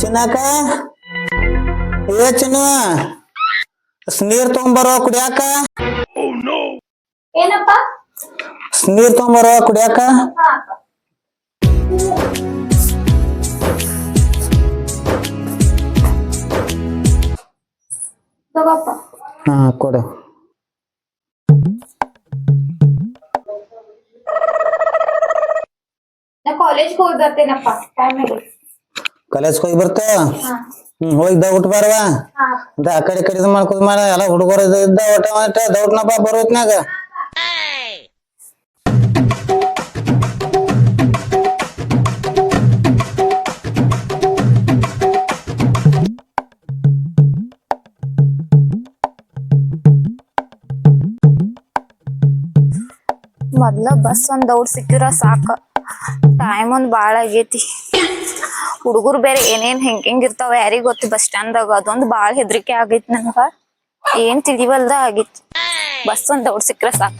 ಚಿನ್ನಾಕ ಏ ಚಿನ್ನು ನೀರ್ ತಗೊಂಬರೋ ಕುಡಿಯಾಕ? ನೀರ್ ತಗೊಂಬರೋ ಕುಡಿಯಾಕ? ಹಾ ಕೊಡು. ನಾ ಕಾಲೇಜ್ ಹೋಗಿ ಬರ್ತೇನಪ್ಪ ಟೈಮ್ ಆಗೈತಿ. ಕಾಲೇಜ್ ಹೋಗಿ ಬರ್ತ? ಹ್ಮ್ ಹೋಗಿ ದೌಟ್ ಬಾರವಾ ಆ ಕಡೆ ಕಡೆ ಮಾಡ್ಕೋದ್ ಮಾಡ. ಎಲ್ಲ ಹುಡುಗರು ಇದ್ದ ಒಟ್ಟ ಒಟ್ಟ ದೌಡ್ನಪ್ಪ ಬರೋತ್ನಾಗ. ಮೊದ್ಲ ಬಸ್ ಒಂದ್ ದೌಡ್ ಸಿಕ್ಕಿರ ಸಾಕ. ಟೈಮ್ ಒಂದ್ ಬಾಳ ಆಗೇತಿ. ಹುಡುಗರು ಬೇರೆ ಏನೇನ್ ಹೆಂಗ್ ಹೆಂಗ್ ಇರ್ತಾವ ಯಾರಿಗ್ ಗೊತ್ತು ಬಸ್ ಸ್ಟ್ಯಾಂಡ್ದಾಗ ಅದೊಂದ್ ಬಾಳ ಹೆದರಿಕೆ ಆಗೈತಿ ನನಗ ಏನ್ ತಿಳಿವಲ್ದ ಆಗಿತ್ತು ಬಸ್ ಒಂದ್ ದೌಡ್ ಸಿಕ್ಕ್ರೆ ಸಾಕ.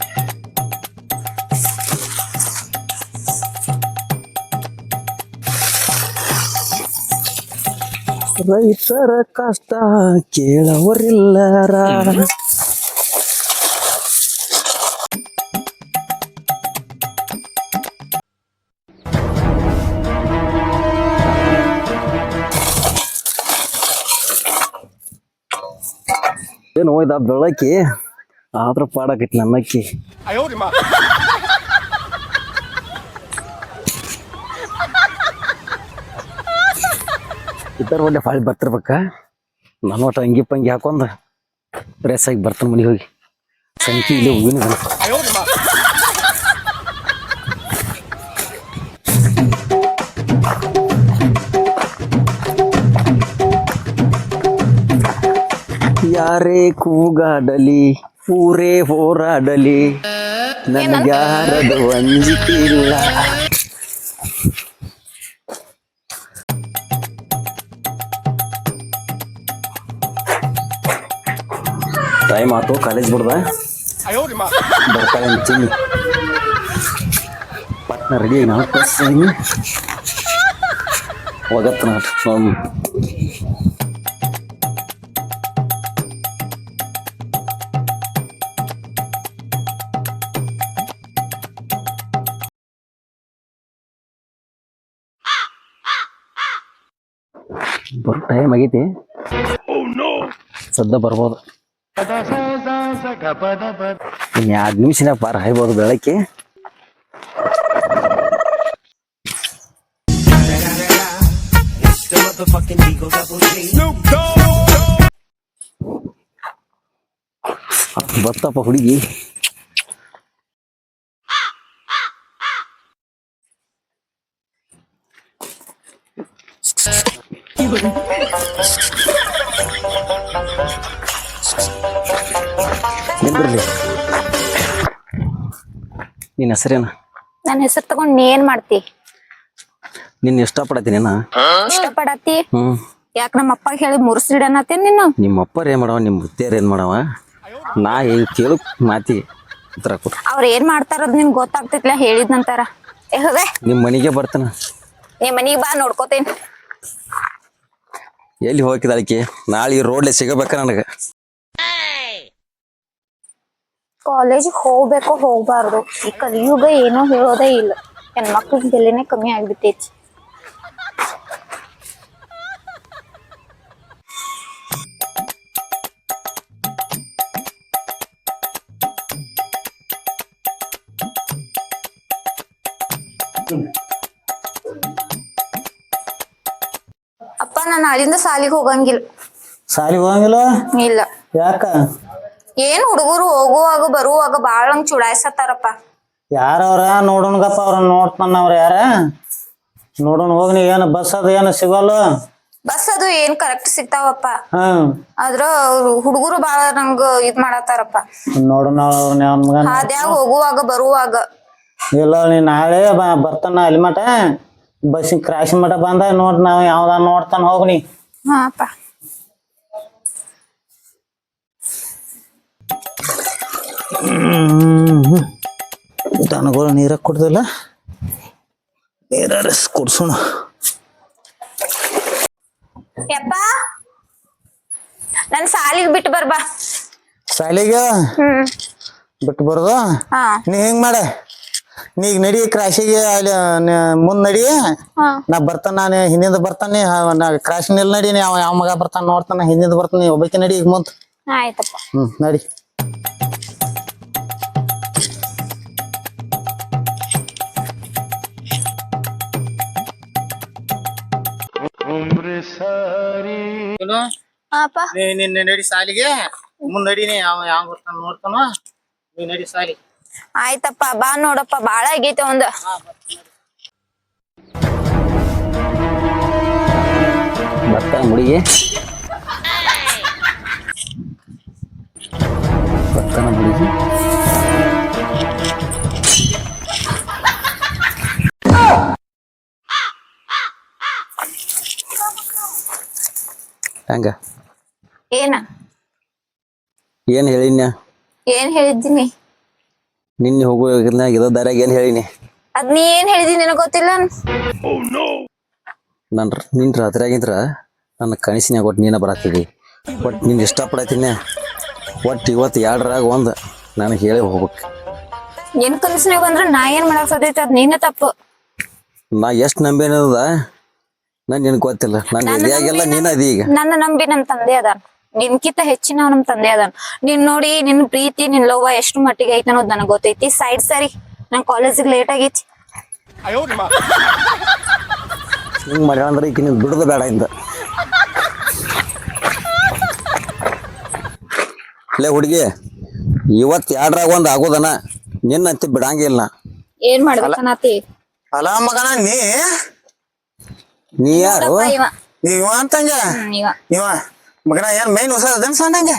ರೈತರ ಕಷ್ಟ ಕೇಳವರಿಲ್ಲರ. ಏನು ನೋಯ್ದ ಬೆಳಕಿ. ಆದ್ರ ಪಾಡಾಕೈತಿ ನನ್ನಕ್ಕಿ ಇತರ ಒಳ್ಳೆ ಫಾಳಿ ಬರ್ತಿರ್ಬೇಕ. ನಾನು ಒಟ್ಟು ಅಂಗಿ ಪಂಗಿ ಹಾಕೊಂಡ್ ಡ್ರೆಸ್ ಆಗಿ ಬರ್ತಾನೆ ಮನೆಗೆ ಹೋಗಿ. ಸಂಕಿ ಇಲ್ಲಿ ಹೂವಿನ ಯಾರೇ ಕೂಗಾಡಲಿ ಊರೇ ಹೋರಾಡಲಿ ನನಗ್ಯಾರದು ಅಂಜಿಕಿಲ್ಲ ಟೈಮ್ ಆತು ಕಾಲೇಜ್ ಬಿಡ್ದ. ಬರ್ತಾಳೆ ಚಿನ್ನಿ ಪಟ್ನ ರೆಡಿ ಬಸ್ ಹೋಗತ್ತ ನಾಟ್ ಬರೋ ಟೈಮ್ ಆಗೈತಿ ಸದ್ದ ಬರ್ಬೋದು. ಇನ್ನು ಎರಡು ನಿಮಿಷನ ಪಾರ ಹಾಯ್ಬೋದು ಬೆಳಕ್ಕೆ ಬತ್ತಪ್ಪ ಹುಡುಗಿ. ನಿನ್ನ ಹೆಸರೇನ? ನನ್ನ ಹೆಸರು ತಗೊಂಡ್ ನೀ ಏನ್ ಮಾಡ್ತಿ? ನಿನ್ನ ಇಷ್ಟಪಡತ್ತೀನಿ ನಾ ಇಷ್ಟಪಡತಿ ಹ್ಮ್. ಯಾಕ ನಮ್ಮ ಅಪ್ಪ ಹೇಳಿ ಮುರ್ಸಿಡನತ್ತೇನ್ ನೀನು? ನಿಮ್ಮ ಅಪ್ಪರ್ ಏನ್ ಮಾಡವ ನಿಮ್ಮ ಮುತ್ತೇರ್ ಏನ್ ಮಾಡವ? ನಾ ಏನ್ ಕೇಳು ಮಾತಿ ಉತ್ತರ ಕೊಡು. ಅವ್ರ ಏನ್ ಮಾಡ್ತಾರದ್ ನಿನ್ ಗೊತ್ತಾಗ್ತಿತ್ಲ ಹೇಳಿದ ನಂತರ. ಏ ನಿಮ್ಮ ಮನೆಗೆ ಬರ್ತಾನ? ನಿಮ್ ಮನಿಗ್ ಬಾ ನೋಡ್ಕೋತೇನ್. ಎಲ್ಲಿ ಹೋಗಿದಾಳಿಕೆ ನಾಳೆ ರೋಡ್ಲೆ ಸಿಗಬೇಕ ನನಗೆ? ಕಾಲೇಜಿಗೆ ಹೋಗ್ಬೇಕೋ ಹೋಗ್ಬಾರ್ದು. ಈ ಕಲಿಯುಗ ಏನೋ ಹೇಳೋದೇ ಇಲ್ಲ. ಹೆಣ್ಮಕ್ಳಿಗೆ ಬೆಲೆನೇ ಕಮ್ಮಿ ಆಗ್ಬಿಟ್ಟೈತಿ. ಅಪ್ಪ ನಾನು ಅಲ್ಲಿಂದ ಸಾಲಿಗೆ ಹೋಗಂಗಿಲ್ಲ. ಸಾಲಿ ಹೋಗಂಗಿಲ್ಲ? ಇಲ್ಲ. ಯಾಕ? ಏನ್ ಹುಡುಗರು ಹೋಗುವಾಗ ಬರುವಾಗ ಬಾಳ ನಂಗ್ ಚುಡಾಯ್ಸತ್ತಾರಪ್ಪ. ಯಾರವ್ರ? ನೋಡೋಣಗಪ್ಪ ಅವ್ರ ನೋಡ್ತಾನ ಅವ್ರ ಯಾರ? ನೋಡೋಣ ಹೋಗ್ನಿ ಏನು ಬಸ್ ಅದು ಏನು ಸಿಗಲ್ಲ? ಬಸ್ ಅದು ಏನ್ ಕರೆಕ್ಟ್ ಸಿಗ್ತಾವಪ್ಪ. ಹ್ಮ್ ಆದ್ರ ಹುಡುಗರು ಬಾಳ ನಂಗ ಇದ್ ಮಾಡತ್ತಾರಪ್ಪ. ನೋಡೋಣ ಅವ್ನ ಮಗನ. ಹಾದ್ಯಾಗ ಹೋಗುವಾಗ ಬರುವಾಗ. ಇಲ್ಲ ನೀ ನಾಳೆ ಬ ಬರ್ತಾನ ಅಲ್ಲಿ ಮಟ ಬಸ್ಸಿಗೆ ಕ್ರಾಶ್ ಮಟ ಬಂದ ನೋಡ್ ನಾವ್ ಯಾವ್ದ ನೋಡ್ತಾನ ಹೋಗ್ನಿ ಹಾ ದನಗಳು ನೀರ ಕುಡ್ದಲ್ಲ? ನೀರ ಕುಡ್ಸೋಣ. ಯಪ್ಪ ನನ್ ಸಾಲಿಗೆ ಬಿಟ್ಟು ಬರ್ಬಾ ಸಾಲಿಗೆ? ಬಿಟ್ಟು ಬರೋದು? ನೀ ಹೆಂಗ್ ಮಾಡ? ನೀ ನಡಿ ಕ್ರಾಶಿಗೆ ಅಲ್ಲಿ ಮುಂದ್ ನಡಿ. ನಾ ಬರ್ತಾನ ನಾನು ಹಿಂದಿಂದ ಬರ್ತಾನೆ ಕ್ರಾಶ್ ನಿಲ್ ನಡಿ ಅವ ಯಾವ ಮಗ ಬರ್ತಾನ ನೋಡ್ತಾನ ಹಿಂದಿಂದ ಬರ್ತಾನೆ ಒಬ್ಬಾಕಿ ನಡಿ ಈಗ ಮುಂದ್. ಆಯ್ತಪ್ಪ. ಹ್ಮ್ ನಡಿ. ಅಪ್ಪ ನೀ ನಿನ್ನ ನಡಿ ಸಾಲಿಗೆ. ಮುಂದ್ ನಡಿ ನೀ ಯಾವ ಬರ್ತಾನ ನೋಡ್ತಾನ. ನೀ ನಡಿ ಸಾಲಿ. ಆಯ್ತಪ್ಪ ಬಾ ನೋಡಪ್ಪ ಬಾಳ ಆಗೈತೆ ಒಂದ್. ಬರ್ತಾನ ಹುಡುಗಿ ಬರ್ತಾನ ಹುಡುಗಿ ಹಂಗ? ಏನ? ಏನ್ ಹೇಳಿನ ಏನ್ ಹೇಳಿದ್ದೀನಿ? ನಿನ್ನೆ ಹೋಗುವಾಗ ಇರೋ ದಾರ್ಯಾಗ ಏನ್ ಹೇಳಿನಿ? ಅದ್ ನೀ ಏನ್ ಹೇಳಿದಿ ನನಗೆ ಗೊತ್ತಿಲ್ಲ? ನನ್ ನಿನ್ ರಾತ್ರಿಯಾಗಿದ್ರ ನನ್ನ ಕನಸಿನ್ಯಾಗ ಒಟ್ಟು ನೀನ ಬರಾತಿದ್ದಿ. ಬಟ್ ನಿನ್ ಇಷ್ಟಪಡತೀನಿ ಒಟ್ಟು ಇವತ್ತು ಎರಡರಾಗ ಒಂದು ನನಗೆ ಹೇಳಿ ಹೋಗ್ಬೇಕು. ಏನ್ ಕನಸಿನಾಗ ಬಂದ್ರ ನಾ ಏನ್ ಮಾಡಕ್ ಸಾಧ್ಯತೆ? ಅದ್ ನೀನ ತಪ್ಪು. ನಾ ಎಷ್ಟು ನಂಬೇನದ ನನ್ ನಿನ್ ಗೊತ್ತಿಲ್ಲ. ನನ್ ಎದೆಯಾಗೆಲ್ಲ ನೀನ್ ಅದಿ ಈಗ? ನನ್ನ ನಂಬಿ ನನ್ನ ತಂದೆ ಅದಾನ. ನಿನ್ಕಿಂತ ಹೆಚ್ಚಿನ ನಮ್ ತಂದೆ ಅದಾನ. ನಿನ್ ನೋಡಿ ನಿನ್ ಪ್ರೀತಿ ನಿನ್ ಲವ್ವ ಎಷ್ಟು ಮಟ್ಟಿಗೆ ಐತೆ ಅನ್ನೋದು ನನಗ್ ಗೊತ್ತೈತಿ. ಸೈಡ್ ಸರಿ ನನ್ ಕಾಲೇಜಿಗೆ ಲೇಟ್ ಆಗೈತಿ. ಹಿಂಗ್ ಮಾಡ್ಯಾಳ ಅಂದ್ರೆ ಈಗ ನೀನು ಬಿಡೋದು ಬೇಡ ಇಂದ. ಲೇ ಹುಡುಗಿ ಇವತ್ ಎರಡ್ರಾಗ ಒಂದ್ ಆಗೋದನ. ನಿನ್ನಂತೆ ಬಿಡಂಗಿಲ್ಲ ಏನ್ ಮಾಡ್ಬೇಕನ್ನತಿ ಅಲ್ಲ ಮಗನ ನೀ ನೀ ಯಾರು? ಇವ. ನೀ ಇವ ಅಂತಂಗ? ಹ್ಮ್, ಇವ. ಇವ. ಮಗನ ಏನ್ ಮೈನ್ ಹೊಸ ಅದನ್ ಸಣ್ಣಂಗ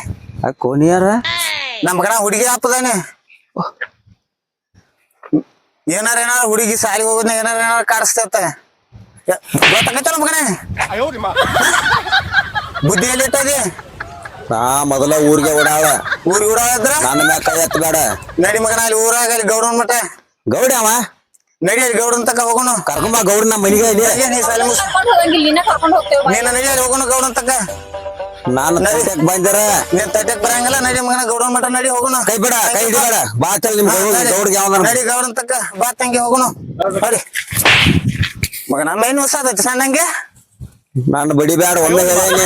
ಅಕ್ಕೋ ನೀ ಯಾರ? ನಮ್ಮ ಮಗನ ಹುಡುಗಿ ಹಾಪದಾನೆ. ಏನಾರ ಏನಾರ ಹುಡುಗಿ ಸಾಲಿ ಹೋಗೋದ್ನ ಏನಾರ ಏನಾರ ಕಾಡಿಸ್ತೇತ. ಗೊತ್ತಾಗತ್ತಲ್ಲ ಮಗನ? ಬುದ್ಧಿ ಎಲ್ಲಿ ಇಟ್ಟದಿ ನಾ ಮೊದಲ ಊರಿಗೆ ಓಡಾಳ ಊರಿಗೆ ಊರಾದ್ರ ನನ್ನ ಮ್ಯಾಗ ಕೈ ಎತ್ತ ಬೇಡ ನಡಿ ಮಗನ ಅಲ್ಲಿ ಊರಾಗ ಅಲ್ಲಿ ಗೌಡನ್ ಮಠ. ಗೌಡ ಅವ? ನಡಿ ಗೌಡನ ತಕ ಹೋಗೋಣ. ಕರ್ಕೊಂಬ ಗೌಡ ನಮ್ಮ ಮನೆಗೆ ಇದೆ ನಡಿ, ಕರ್ಕೊಂಡ್ ಹೋಗಂಗಿಲ್ಲ ನಿನ್ನ ಕರ್ಕೊಂಡ್ ಹೋಗ್ತೇವ ನೀನ ನಡಿ ಅಲ್ಲಿ ಹೋಗೋಣ ಗೌಡನ್ ತಕ ನಾನು ತಟ್ಟೆಗ್ ಬಂದರ ನೀನ್ ತಟ್ಟಕ್ ಬರಂಗಿಲ್ಲ ನಡಿ ಮಗನ ಗೌಡನ ಮಠ ನಡಿ ಹೋಗೋಣ. ಕೈ ಬಿಡ ಕೈ ಹಿಡಿಬೇಡ. ಬಾ. ಚಲ್ ನಿಮ್ ಗೌಡಿಗೆ ಯಾವ ನಡಿ ಗೌಡನ್ ತಕ ಬಾ ತಂಗಿ ಹೋಗೋಣ. ಮಗ ಮಗನ ಮೈನ್ ಹೊಸ ಅದೈತಿ ಸಣ್ಣಂಗೆ? ನಾನು ಬ್ಯಾಡ ಒಮ್ಮೆ ಹೇಳೇನಿ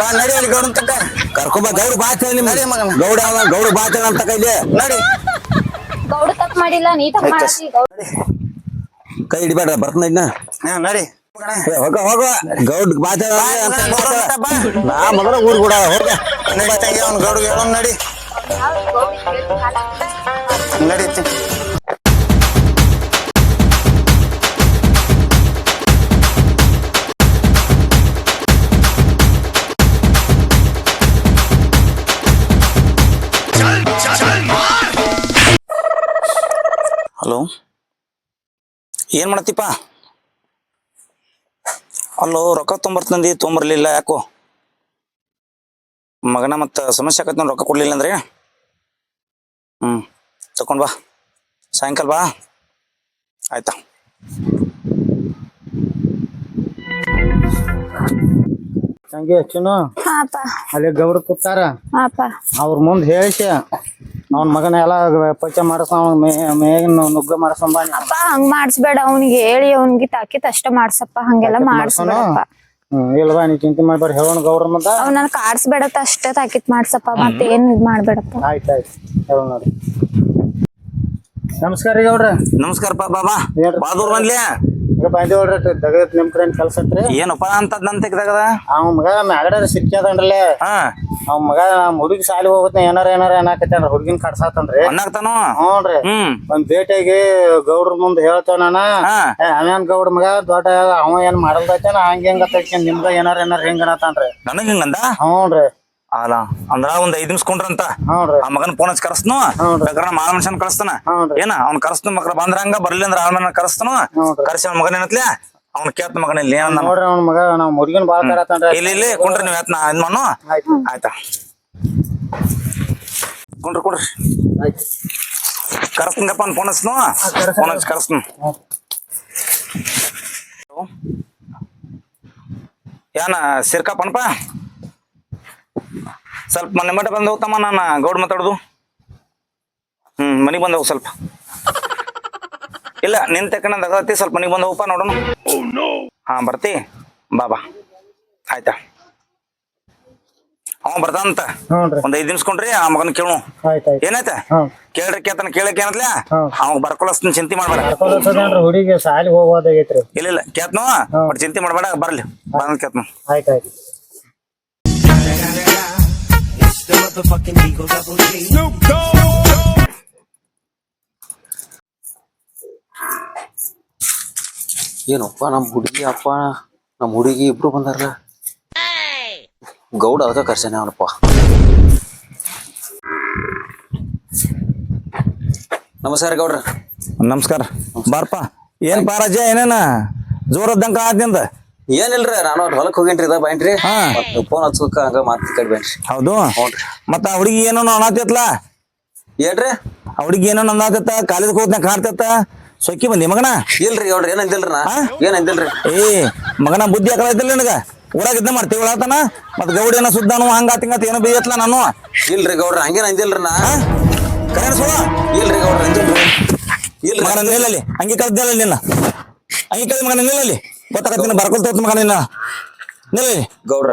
ಬಾ- ನಡಿ ಅಲ್ಲಿ ಗೌಡನ್ ತಕ ಕರ್ಕೊಂಬ ಗೌಡ ಬಾ ಚಲ್ ನಿಮ್ ನಡಿ ಮಗನ. ಗೌಡ ಯಾವ ಗೌಡ ಬಾ ಚಲ್ ಅಂತ ಕೈಲಿ. ನಡಿ. ಗೌಡ ತಪ್ಪ ಮಾಡಿಲ್ಲ ನೀ ತಪ್ಪ ಗೌಡ ಕೈ ಹಿಡಿಬೇಡ ಬರ್ತಾನ ಇನ್ನ ಹಾ ನಡಿ ಮಗನ ಏ, ಹೋಗ ಹೋಗ ಗೌಡ್ ಬಾ ಚಲ್ ಬಾ ಅಂತ ಮಗನ, ಗೌಡನ್ ಮಠ ಬಾ ನಾ ಮೊದಲ ಊರ್ ಕೂಡ ಹೋಗ ನಡಿ ತಂಗಿ ಅವ್ನ ಗೌಡ ಹೇಳೋಣ ನಡಿ ನಡೀತಿ ಹಲೋ ಏನ್ ಮಾಡತ್ತಿಪ್ಪ? ಅಲ್ಲೋ ರೊಕ್ಕ ತೊಂಬರ್ತಂದಿ ತೊಂಬರ್ಲಿಲ್ಲ ಯಾಕೋ? ಮಗನ ಮತ್ತ ಸಮಸ್ಯೆ ಆಕತ್ ರೊಕ್ಕ ಕೊಡ್ಲಿಲ್ಲ ಅಂದ್ರೆ? ಹ್ಮ್ ತಕೊಂಡ್ ಬಾ. ಸಾಯಂಕಾಲ ಬಾ. ಆಯ್ತಾ? ಹಂಗೆ ಚಿನ್ನು ಹಾಪ. ಅಲ್ಲಿ ಗೌರ್ ಕೂತಾರ? ಹಾಪ. ಅವ್ರ ಮುಂದೆ ಹೇಳಿಸಿ. ಅವನ ಮಗನ ಎಲ್ಲ ಪರಿಚಯ ಮಾಡಿಸ್ ಮೇಗಿನ ನುಗ್ಗ ಮಾಡಿಸ್ಕೊಂಡ್ ಬಾ ನೀ. ಅಪ್ಪ ಹಂಗ್ ಮಾಡಿಸ್ಬೇಡ ಅವ್ನಿಗೆ. ಹೇಳಿ ಅವ್ನಿಗೆ ತಾಕಿತ್ ಅಷ್ಟ ಮಾಡ್ಸಪ್ಪ. ಹಂಗೆಲ್ಲ ಮಾಡ್ಸೋಣ ಇಲ್ವಾ ನೀ ಚಿಂತೆ ಮಾಡ್ಬೇಡ. ಹೇಳೋಣ ಗೌಡ್ರ ಅವ್ನ ಅವ್ ನನ್ ಕಾಡ್ಸ್ಬೇಡತ್ತ ಅಷ್ಟೇ ತಾಕಿತ್ ಮಾಡ್ಸಪ್ಪ. ಮತ್ತೆ ಏನ್ ಇದ್ ಮಾಡ್ಬೇಡಪ್ಪ. ಆಯ್ತು ಆಯ್ತು. ಹೇಳೋಣ ನೋಡಿ. ನಮಸ್ಕಾರ ರೀ ಗೌಡ್ರ. ನಮಸ್ಕಾರ ಬಾಬಾ. ಬಾದೂರ್ ಬಂದ್ಲಿ? ಈಗ ಬಂದೇವ್ರಿ ದಗದತ್ ನಿಮ್ ಕಡೆ ಕೆಲಸ ಐತ್ರಿ ಏನಪ್ಪ ಅಂತದ್ ನನ್ ತೆಗ್ದಾಗದ ಅವ ಮಗ ಮ್ಯಾಗಡ ಸಿಕ್ಕ್ಯದನ್ರಲ್ಲೇ ಹಾ. ಅವ ಮಗ ನಮ್ ಹುಡುಗಿ ಸಾಲಿ ಹೋಗುತ್ತೆ ಏನಾರ ಏನಾರ ಏನಾಕತ್ತ ಹುಡುಗಿನ ಕಡ್ಸಾತನ್ರಿ ಅನ್ನಾಗ್ತಾನು ಹ್ಞೂನ್ರಿ ಹ್ಮ್. ಒಂದ್ ಭೇಟಿಯಾಗಿ ಗೌಡ್ರ ಮುಂದೆ ಹೇಳ್ತಾನ ಅವೇನ್ ಗೌಡ ಮಗ ದೊಡ್ಡ ಅವ ಏನ್ ಮಾಡಲ್ದೈತೆ ಹಂಗ ಹೆಂಗ ನಿಮ್ದ ಏನಾರ ಏನಾರ ಹೆಂಗ ಅನ್ನತಾನ್ರಿ ನನಗ್ ಹಿಂಗಂದ? ಹ್ಞೂನ್ರಿ ಅಲ್ಲ ಅಂದ್ರ ಒಂದ್ ಐದ್ ನಿಮಿಷ ಕುಂಡ್ರಂತ. ಆ ಮಗನ್ ಫೋನ್ ಹಚ್ಚಿ ಕರೆಸ್ತನು ಹೌದ್ರಿ. ಬೇಕಾದ್ರೆ ಮಾಳ ಮನುಷ್ಯನ್. ಏನ ಅವ್ನ ಕರೆಸ್ತನು ಮಕ್ಳ ಬಂದ್ರಂಗ ಬರ್ಲಿ ಅಂದ್ರ ಆಳ್ ಮನ ಕರೆಸ್ತನು. ಕರ್ಸಿ ಅವ್ನ ಮಗನ ಏನತ್ಲೆ ಅವ್ನ ಕೇಳ್ತ ಮಗನ ಇಲ್ಲಿ ನೋಡ್ರಿ ಅವ್ನ ಮಗ ನಾವ್ ಮುರಿಗನ್ ಬಾಳ ಇಲ್ಲಿ ಇಲ್ಲಿ ಕುಂಡ್ರಿ ನೀವ್ ಎತ್ನ ಇದ್ ಮಾಡು ಆಯ್ತಾ. ಕುಂಡ್ರಿ ಕೊಂಡ್ರಿ. ಆಯ್ತು. ಅವ್ನ ಫೋನ್ ಹಚ್ಚನು ಫೋನ್ ಹಚ್ಚಿ ಕರೆಸ್ತನು ಏನ ಸಿರ್ಕಪ್ಪನಪ್ಪ? ಸ್ವಲ್ಪ ಮನೆ ಮಟ್ಟ ಬಂದ ಹೋಗ್ತಮ್ಮ ನಾನು ಗೌಡ್ ಮಾತಾಡೋದು. ಹ್ಮ್ ಮನೆಗೆ ಬಂದ ಹೋಗ್ ಸ್ವಲ್ಪ. ಇಲ್ಲ ನಿನ್ ತಕ್ಕಂಡ್ ಆಗತ್ತಿ ಸ್ವಲ್ಪ ಮನೆಗೆ ಬಂದ ಹೋಗಪ್ಪ ನೋಡೋಣ. ಹಾ ಬರ್ತಿ. ಬಾಬಾ ಆಯ್ತಾ? ಅವ ಬರ್ತಾನಂತ. ಒಂದ್ ಐದ್ ನಿಮಿಷ ಆ ಮಗನ ಕೇಳು. ಏನಾಯ್ತ? ಕೇಳ್ರಿ ಕೇತನ ಕೇಳಕ್ ಏನತ್ಲ? ಅವ್ ಅವಾಗ ಬರ್ಕೊಳಸ್ತೀನಿ ಚಿಂತೆ ಮಾಡ್ಬೇಡ. ಹುಡುಗಿ ಸಾಲಿ ಹೋಗೋದಾಗೈತ್ರಿ. ಇಲ್ಲ ಇಲ್ಲ ಕೇತ್ನು. ಬಟ್ ಚಿಂತೆ ಮಾಡ್ಬೇಡ ಬರ್ಲಿ. ಬಂದ್ ಕೇತ್ನು. ಆಯ್ತ್ Dogg. ಏನಪ್ಪ ನಮ್ಮ ಹುಡುಗಿ ಅಪ್ಪ ನಮ್ಮ ಹುಡುಗಿ ಇಬ್ರು ಬಂದಾರಲ್ಲ. ಗೌಡ ಅದಕ್ಕೆ ಕರ್ಸನೆ ಅವನಪ್ಪ. ನಮಸ್ಕಾರ ಗೌಡ್ರ. ನಮಸ್ಕಾರ. ಬಾರಪ್ಪ ಏನ್ ಪಾರಾಜ ಏನೇನ? ಜೋರದ್ದಂಕ ಆದ್ನಿಂದ ಏನಿಲ್ರಿ ನಾನು ಹೊಲಕ್ ಹೋಗಿನ್ರಿ ಇದ ಬೈನ್ರಿ ಹಾ. ಫೋನ್ ಹಚ್ಚಕ ಹಂಗ ಮಾತು ಕಡಿ ಬೇನ್ರಿ ಹೌದು. ಹ್ಞೂನ್ರಿ ಮತ್ತ ಆ ಹುಡುಗಿ ಏನೋ ಅನ್ನತಿತ್ಲ ಏನ್ರಿ? ಆ ಹುಡುಗಿ ಏನೋ ಅನ್ನತಿತ್ತ ಕಾಲೇಜ್ ಹೋದ್ನ ಕಾಣ್ತತ್ತ ಸೊಕ್ಕಿ ಬಂದಿ ಮಗನ? ಇಲ್ರಿ ಹೇಳ್ರಿ ಏನ್ ಅಂದಿಲ್ರಿ ನಾ? ಏನಂದಿಲ್ರಿ ಏ ಮಗನ ಬುದ್ಧಿ ಹಾಕಲಾಯ್ತಿಲ್ಲ ನಿನಗ? ಊರಾಗ ಇದ್ದ ಮಾಡ್ತೀವಿ ಒಳತನ ಮತ್ ಗೌಡಿ ಏನೋ ಸುದ್ದಾನು ಹಂಗ ತಿಂಗತ್ ಏನೋ ಬೇಯತ್ಲ ನಾನು? ಇಲ್ರಿ ಗೌಡ್ರ ಹಂಗೇನ ಅಂದಿಲ್ರಿ ನಾ? ಕರೆಣ ಸುಳ? ಇಲ್ರಿ ಗೌಡ್ರ ಅಂದಿಲ್ರಿ. ಇಲ್ರಿ. ಮಗನ ನಿಲ್ಲಲ್ಲಿ ಹಂಗೆ ಕಲ್ತಿಲ್ಲ ನಿನ್ನ? ಹಂಗೆ ಕಳ್ದ ಮಗನ ನಿಲ್ಲಲ್ಲಿ? ಗೊತ್ತಾಗತ್ತಿನ ಬರ್ಕೊಳ್ತ ತೋತ್ ಮಗ ನಿನ್ನ ನಿಲ್ಲಿ. ಗೌಡ್ರ.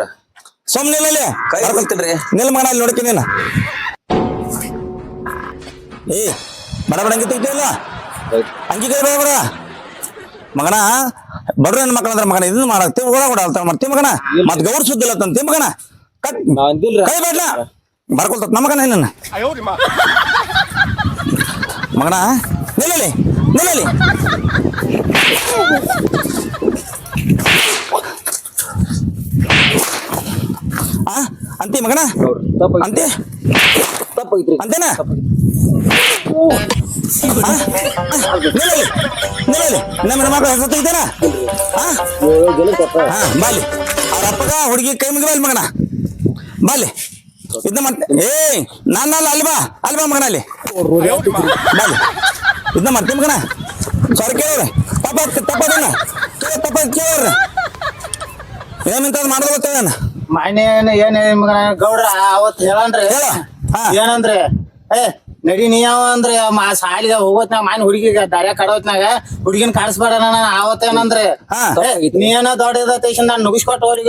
ಸುಮ್ ನಿಲ್ಲಲ್ಲಿ ಕೈ ನಿಲ್ ಮಗನ ಅಲ್ಲಿ ನೋಡ್ತೀನಿ ನೀನು. ಏ ಬಡ ಬಡ ಹಂಗೆ ತೆಗಿತಿಲ್ಲ ಅಂಗಿ ಕೈ ಬೇಡ. ಮಗನ ಬಡ್ರ ಏನ್ ಮಕ್ಕಳ ಅಂದ್ರೆ ಮಗನ ಇದನ್ನ ಮಾಡತ್ತೆ ಓಡ ಓಡ ಅಲ್ತಾನ ಮಾಡ್ತೀವಿ ಮಗನ? ಮತ್ ಗೌಡ್ ಸುದ್ದಿಲ್ಲ ತಂತಿ ಮಗನ? ಕಟ್. ಕೈ ಬೇಡ ಬರ್ಕೊಳ್ತ ನಮ್ಮ ಮಗನ ನಿನ್ನ. ಮಗನ ನಿಲ್ಲಲಿ ನಿಲ್ಲಲಿ ಆ ಅಂತಿ ಮಗನ? ಅಂತೆ? ತಪ್ಪೈತ್ರಿ ಅಂತೇನಾ? ನಮ್ಮ ಹೆಣ್ಮಕ್ಳು ಹೆಸರು ತೆಗಿತೇನ ಹಾ ಬಾಲಿ. ಅವ್ರ ಅಪ್ಪಗ ಹುಡುಗಿ ಕೈ ಮುಗಿಬಲ್ ಮಗನ. ಬಾಲಿ. ಇದನ್ನ ಮಾಡ್ತೆ ಏ ನಾನು ಅಲ್ಲ ಅಲ್ಲಿ ಬಾ. ಮಗನ ಅಲ್ಲಿ. ಬಾಲಿ. ಇದನ್ನ ಮಾಡ್ತೀನಿ ಮಗನ. ಸಾರಿ ಕೇಳ್ರಿ ತಪ್ಪ ತಪ್ಪದನ್ನ ಕೇಳ ತಪ್ಪ ಕೇಳ್ರಿ ಏನಂತ ಮಾಡೋದು ಗೊತ್ತೇನ ಮಾನ್ಯ ಏನ್ ಏನ್ ಮಗನ? ಗೌಡ್ರ ಅವತ್ ಹೇಳನ್ರಿ. ಹೇಳ. ಏನಂದ್ರಿ? ಏ ನಡಿ ನೀ ಯಾವ ಅಂದ್ರೆ. ಮಾ ಸಾಲಿಗೆ ಹೋಗೋತ್ನಾಗ ಮಾನ್ ಹುಡುಗಿಗ ದಾರ್ಯ ಕಡೋತ್ನಾಗ ಹುಡುಗಿನ ಕಾಣಿಸ್ಬೇಡ ನಾನು. ಏ, ನೀ ಏನೋ ದೊಡ್ಡ ತೇಶನ್ ನಾನು ನುಗಿಸ್ಕೊಟ್ಟು ಬಿಡು.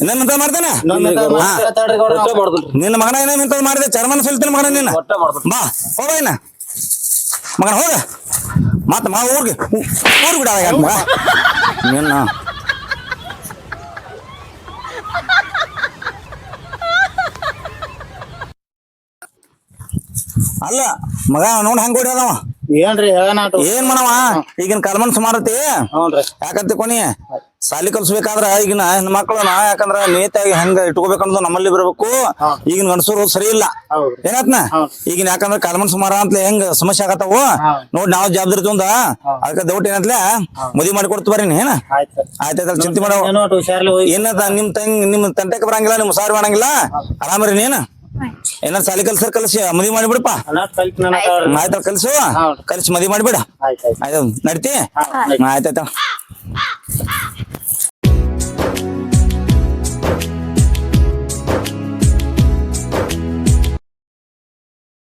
ಇನ್ನೇನಂತ ಮಾಡ್ತೇನೆ? ನಿನ್ನ ಮಗನ ಏನೇನು ಇಂಥದ್ದು ಮಾಡಿದೆ? ಚರ್ಮನ ಸಲ್ತಿನ ಮಗನ ನಿನ್ನ? ಬಾ ಹೋಗ ಮಗನ ಹೋಗ. ಮತ್ತ ಮಾ ಊರ್ಗೆ ಊರ್ ಬಿಡ ಮಗ. ನಿನ್ನ. ಅಲ್ಲ ಮಗ ನೋಡ್ ಹೆಂಗ್ ಹೊಡ್ಯದವ ಏನ್ರಿ ಹೇಳನಾಟು? ಏನ್ ಮಾಡವ ಈಗಿನ ಕಲ್ಮನ್ ಸುಮಾರತಿ ಹ್ಞೂನ್ರಿ. ಯಾಕಂತ ಕೊನಿ ಸಾಲಿ ಕಲ್ಸ್ಬೇಕಾದ್ರ ಈಗಿನ ಹೆಣ್ಮಕ್ಳು ನಾ ಯಾಕಂದ್ರ ನೇತಾಗಿ ಹೆಂಗ ಇಟ್ಕೋಬೇಕನ್ನೋದು ನಮ್ಮಲ್ಲಿ ಬರಬೇಕು ಈಗಿನ ಗಂಡಸರು ಸರಿ ಇಲ್ಲ. ಏನತ್ನ. ಈಗಿನ ಯಾಕಂದ್ರ ಕಾಲ್ಮನ್ ಸುಮಾರ ಅಂತ ಹೆಂಗ ಸಮಸ್ಯೆ ಆಗತ್ತಾವು? ನೋಡಿ ನಾವ್ ಜವಾಬ್ದಾರಿ ತೊಂದ ಅದಕ್ಕೆ ದೌಟ್ ಏನತ್ಲೆ? ಮದುವೆ ಮಾಡಿ ಕೊಡ್ತು ಬರ್ರಿ ಏನ? ಆಯ್ತು. ಆಯ್ತಾಯ್ತಲ್ಲ ಚಿಂತೆ ಮಾಡೋ ಏನದ ನಿಮ್ ತಂಗ್ ನಿಮ್ ತಂಟೆಕ್ ಬರಂಗಿಲ್ಲ ನಿಮ್ ಸಾರಿ ಮಾಡಂಗಿಲ್ಲ ಆರಾಮ್ರಿ ನೀನ್ ಏನಾರ ಸಾಲಿ ಕಲ್ಸರ್ ಕಲ್ಸಿ ಮದುವೆ ಮಾಡಿಬಿಡಪ್ಪ ಆಯ್ತಲ್ಲ ಕಲ್ಸು. ಕಲ್ಸಿ ಮದುವೆ ಮಾಡಿಬಿಡ ಆಯ್ತು ಆಯ್ತು. ಆಯ್ತು ನಡ್ತಿ. ಆಯ್ತಾಯ್ತ